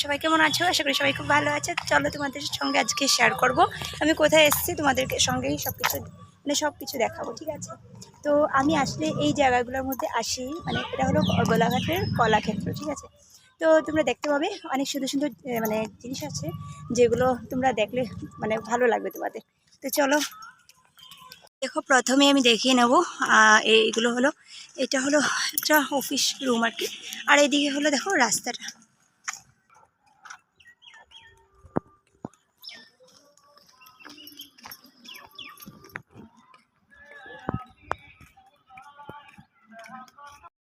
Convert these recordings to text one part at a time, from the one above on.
সবাই কেমন আছো? আশা করি সবাই খুব ভালো আছে। চলো তোমাদের সঙ্গে আজকে শেয়ার করব। আমি কোথায় এসেছি তোমাদেরকে সঙ্গেই সব কিছু মানে সব কিছু দেখাবো, ঠিক আছে? তো আমি আসলে এই জায়গাগুলোর মধ্যে আসি মানে এটা হলো গোলাঘাটের কলাক্ষেত্র, ঠিক আছে? তো তোমরা দেখতে পাবে অনেক সুন্দর সুন্দর মানে জিনিস আছে, যেগুলো তোমরা দেখলে মানে ভালো লাগবে তোমাদের। তো চলো, দেখো প্রথমে আমি দেখিয়ে নেব এইগুলো হলো, এটা হলো একটা অফিস রুম আর কি। আর এইদিকে হলো দেখো রাস্তাটা।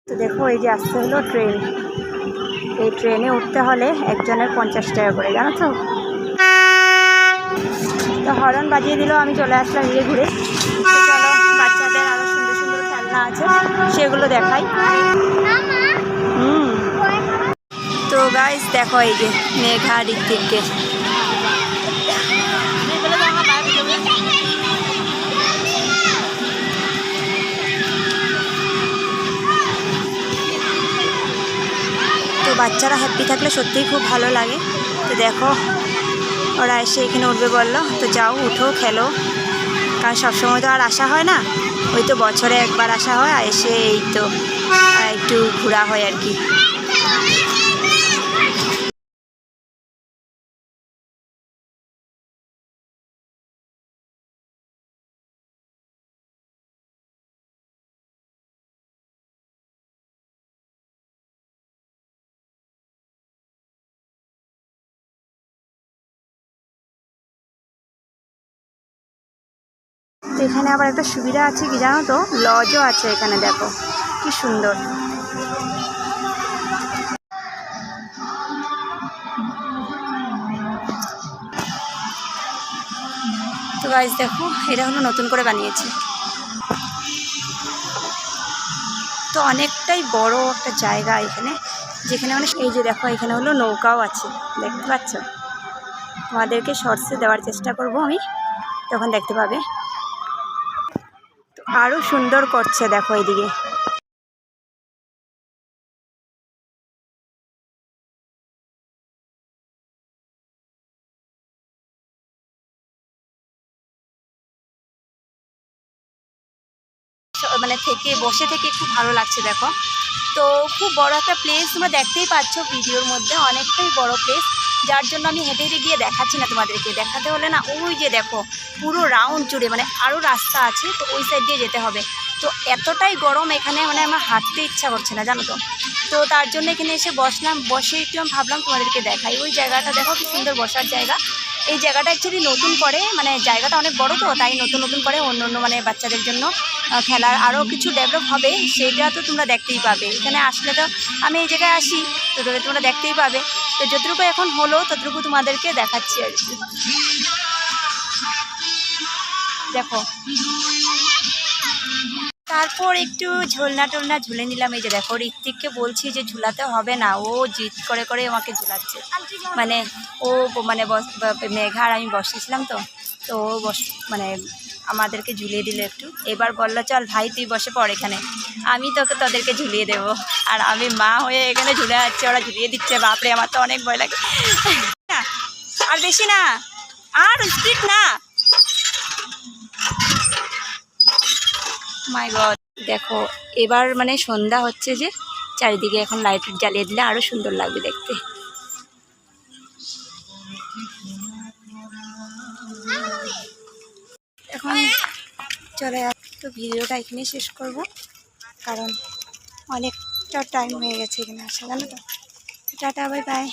তো দেখো, এই যে আসতে হলো ট্রেন। এই ট্রেনে উঠতে হলে একজনের পঞ্চাশ টাকা করে, জানো তো? তো হরন বাজিয়ে দিল, আমি চলে আসলাম ঘুরে। ঘুরে চলো, বাচ্চাদের আরও সুন্দর সুন্দর খেলনা আছে, সেগুলো দেখাই। হুম। তো গাইস দেখো এই যে মেঘা ঋত্বিককে। বাচ্চারা হ্যাপি থাকলে সত্যিই খুব ভালো লাগে। তো দেখো, ওরা এসে এখানে উঠবে বলল, তো যাও, উঠো, খেলো। কারণ সবসময় তো আর আসা হয় না। ওই তো বছরে একবার আসা হয় আর এসে এই তো একটু ঘোরা হয় আর কি। তো এখানে আবার একটা সুবিধা আছে কি জানো তো? লজও আছে এখানে, দেখো। কি সুন্দর। তো গাইজ দেখো এটা হলো নতুন করে বানিয়েছে। তো অনেকটাই বড় একটা জায়গা এখানে, যেখানে মানে এই যে দেখো, এখানে হলো নৌকাও আছে। দেখতে পাচ্ছ? তোমাদেরকে শর্টসে দেওয়ার চেষ্টা করব আমি। তখন দেখতে পাবে। আরও সুন্দর করছে দেখো এইদিকে স- মানে থেকে, বসে থেকে খুব ভালো লাগছে দেখো। তো খুব বড় একটা প্লেস তোমরা দেখতেই পাচ্ছ ভিডিওর মধ্যে, অনেকটাই বড় প্লেস যার জন্য আমি হেঁটে হেঁটে গিয়ে দেখাচ্ছি না তোমাদেরকে। দেখাতে হলে না ওই যে দেখো, পুরো রাউন্ড জুড়ে মানে আরও রাস্তা আছে, তো ওই সাইড দিয়ে যেতে হবে। তো এতটাই গরম এখানে মানে আমার হাঁটতে ইচ্ছা করছে না, জানো তো। তো তার জন্য এখানে এসে বসলাম, বসে একটু ভাবলাম তোমাদেরকে দেখাই। ওই জায়গাটা দেখো, কি সুন্দর বসার জায়গা। এই জায়গাটা অ্যাকচুয়ালি নতুন করে মানে জায়গাটা অনেক বড় তো, তাই নতুন নতুন করে অন্য অন্য মানে বাচ্চাদের জন্য খেলার আরও কিছু ডেভেলপ হবে, সেটা তো তোমরা দেখতেই পাবে। এখানে আসলে তো আমি এই জায়গায় আসি, তো তোমরা- দেখতেই পাবে। তো যতটুকু এখন হলো, ততটুকু তোমাদেরকে দেখাচ্ছি আর কি। দেখো তারপর একটু ঝোলনা টোলনা ঝুলে নিলাম। এই যে দেখো, ঋত্বিককে বলছি যে ঝুলাতে হবে না, ও জিদ করে করে আমাকে ঝুলাচ্ছে। মানে ও মানে বস- ব- মেঘা আর আমি বসেছিলাম তো তো ও বস মানে আমাদেরকে ঝুলিয়ে দিল একটু। এবার বলল, চল ভাই, তুই বসে পড় এখানে। আমি তোকে তোদেরকে ঝুলিয়ে দেবো। আর আমি মা হয়ে এখানে ঝুলে যাচ্ছে ওরা ঝুলিয়ে দিচ্ছে। বাপরে, আমার তো অনেক ভয় লাগে। আর বেশি না, আর স্পিড না। মাই গড, দেখো, এবার মানে সন্ধ্যা হচ্ছে যে, চারিদিকে এখন লাইট জ্বালিয়ে দিলে আরও সুন্দর লাগবে দেখতে। এখন চলে তো ভিডিওটা এখানেই শেষ করব, কারণ অনেকটা টাইম হয়ে গেছে এখানে আসা, জানো তো? Tata bye bye